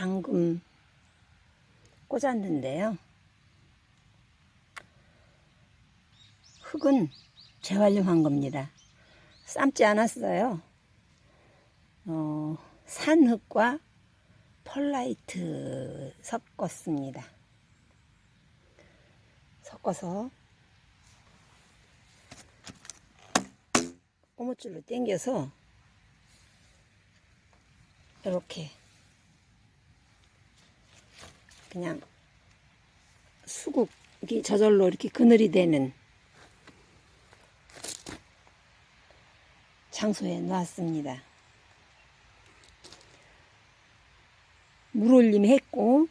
방금 꽂았는데요. 흙은 재활용한 겁니다. 삶지 않았어요. 어, 산흙과 펄라이트 섞었습니다. 섞어서 고무줄로 당겨서 이렇게 그냥 수국이 저절로 이렇게 그늘이 되는 장소에 놨습니다. 물 올림 했고,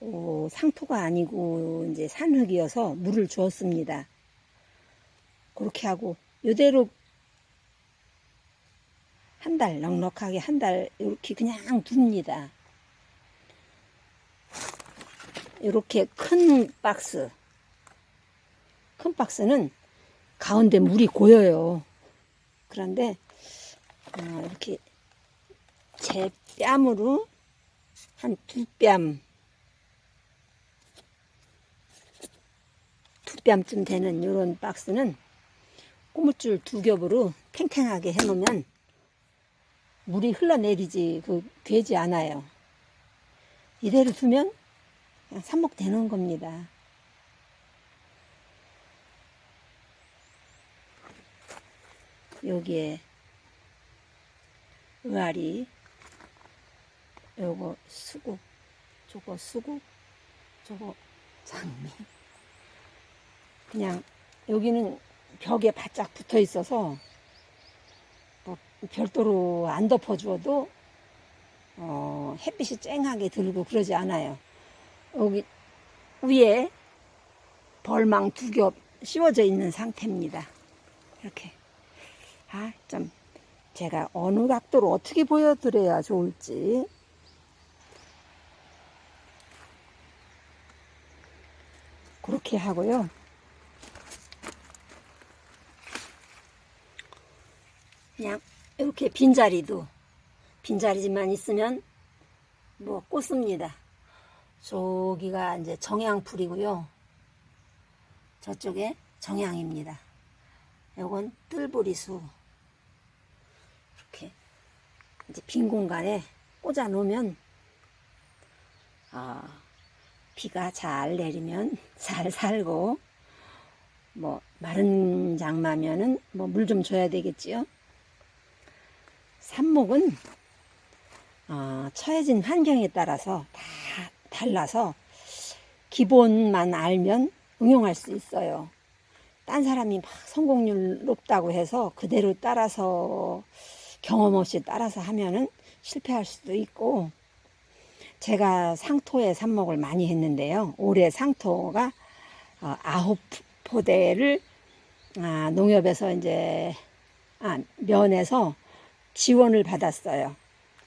어, 상토가 아니고 이제 산흙이어서 물을 주었습니다. 그렇게 하고, 이대로 한 달, 넉넉하게 한 달, 이렇게 그냥 둡니다. 이렇게 큰 박스. 큰 박스는 가운데 물이 고여요. 그런데, 어, 이렇게 제 뺨으로 한 두 뺨, 두 뺨쯤 되는 이런 박스는 고무줄 두 겹으로 탱탱하게 해놓으면 물이 흘러내리지 그 되지 않아요. 이대로 두면 삽목되는 겁니다. 여기에 의아리 요거 수국 저거 수국 저거 장미 그냥 여기는 벽에 바짝 붙어 있어서 뭐 별도로 안 덮어 주어도 어, 햇빛이 쨍하게 들고 그러지 않아요. 여기 위에 벌망 두 겹 씌워져 있는 상태입니다. 이렇게. 아, 좀 제가 어느 각도로 어떻게 보여드려야 좋을지. 그렇게 하고요. 그냥 이렇게 빈자리도 빈자리만 있으면 뭐 꽂습니다. 저기가 이제 정향풀이고요. 저쪽에 정향입니다. 요건 뜰보리수. 이렇게 이제 빈 공간에 꽂아 놓으면 아, 비가 잘 내리면 잘 살고 뭐 마른 장마면은 뭐 물 좀 줘야 되겠지요. 삽목은 어, 처해진 환경에 따라서 다 달라서 기본만 알면 응용할 수 있어요. 딴 사람이 막 성공률 높다고 해서 그대로 따라서 경험 없이 따라서 하면은 실패할 수도 있고 제가 상토에 삽목을 많이 했는데요. 올해 상토가 어, 아홉 포대를 아, 농협에서 이제 아, 면에서 지원을 받았어요.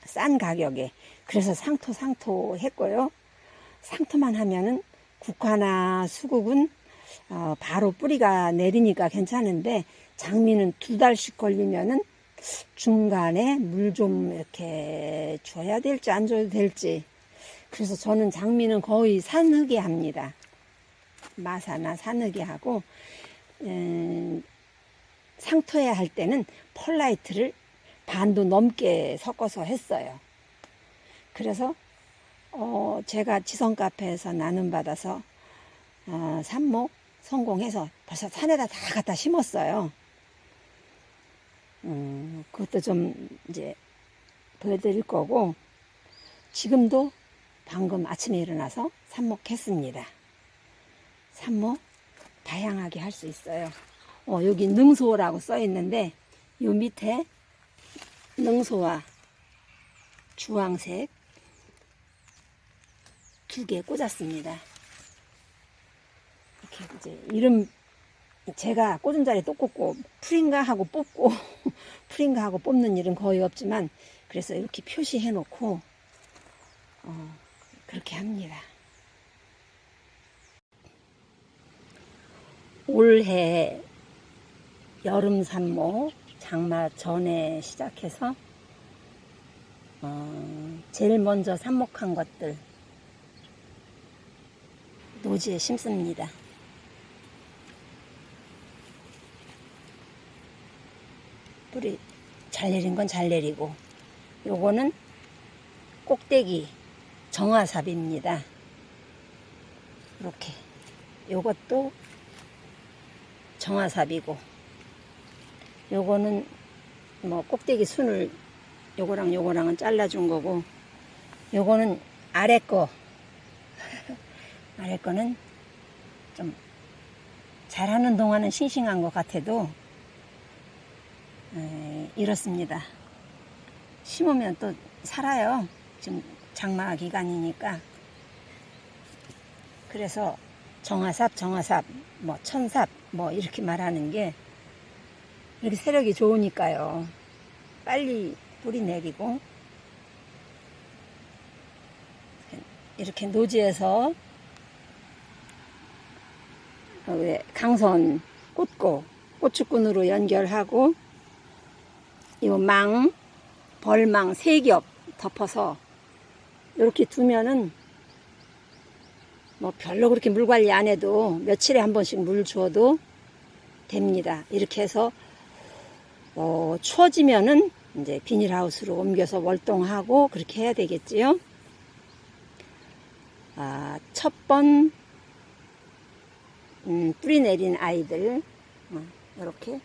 싼 가격에. 그래서 상토 상토 했고요. 상토만 하면은 국화나 수국은 어, 바로 뿌리가 내리니까 괜찮은데 장미는 두 달씩 걸리면은 중간에 물 좀 이렇게 줘야 될지 안 줘야 될지 그래서 저는 장미는 거의 산흙에 합니다. 마사나 산흙에 하고 음, 상토에 할 때는 펄라이트를 반도 넘게 섞어서 했어요. 그래서 어, 제가 지성 카페에서 나눔 받아서 어, 삽목 성공해서 벌써 산에다 다 갖다 심었어요. 음, 그것도 좀 이제 보여드릴 거고 지금도 방금 아침에 일어나서 삽목했습니다. 삽목 다양하게 할 수 있어요. 어, 여기 능소라고 써 있는데 요 밑에 능소와 주황색 두 개 꽂았습니다. 이렇게 이제 이름 제가 꽂은 자리에 또 꽂고 풀인가 하고 뽑고 풀인가 하고 뽑는 일은 거의 없지만 그래서 이렇게 표시해 놓고 어, 그렇게 합니다. 올해 여름 산모 장마 전에 시작해서 어, 제일 먼저 삽목한 것들 노지에 심습니다. 뿌리 잘 내린 건 잘 내리고 요거는 꼭대기 정화삽입니다. 이렇게 요것도 정화삽이고 요거는 뭐 꼭대기 순을 요거랑 요거랑은 잘라준 거고 요거는 아래 거 아래 거는 좀 잘하는 동안은 싱싱한 것 같아도 에, 이렇습니다. 심으면 또 살아요. 지금 장마 기간이니까. 그래서 정화삽, 정화삽, 뭐 천삽, 뭐 이렇게 말하는 게 이렇게 세력이 좋으니까요. 빨리 뿌리 내리고 이렇게 노지에서 어, 왜 강선 꽂고 고추끈으로 연결하고 이 망, 벌망 세 겹 덮어서 이렇게 두면은 뭐 별로 그렇게 물 관리 안 해도 며칠에 한 번씩 물 주어도 됩니다. 이렇게 해서 어, 추워지면은 이제 비닐하우스로 옮겨서 월동하고 그렇게 해야 되겠지요. 아, 첫 번, 음, 뿌리 내린 아이들, 이렇게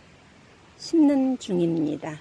심는 중입니다.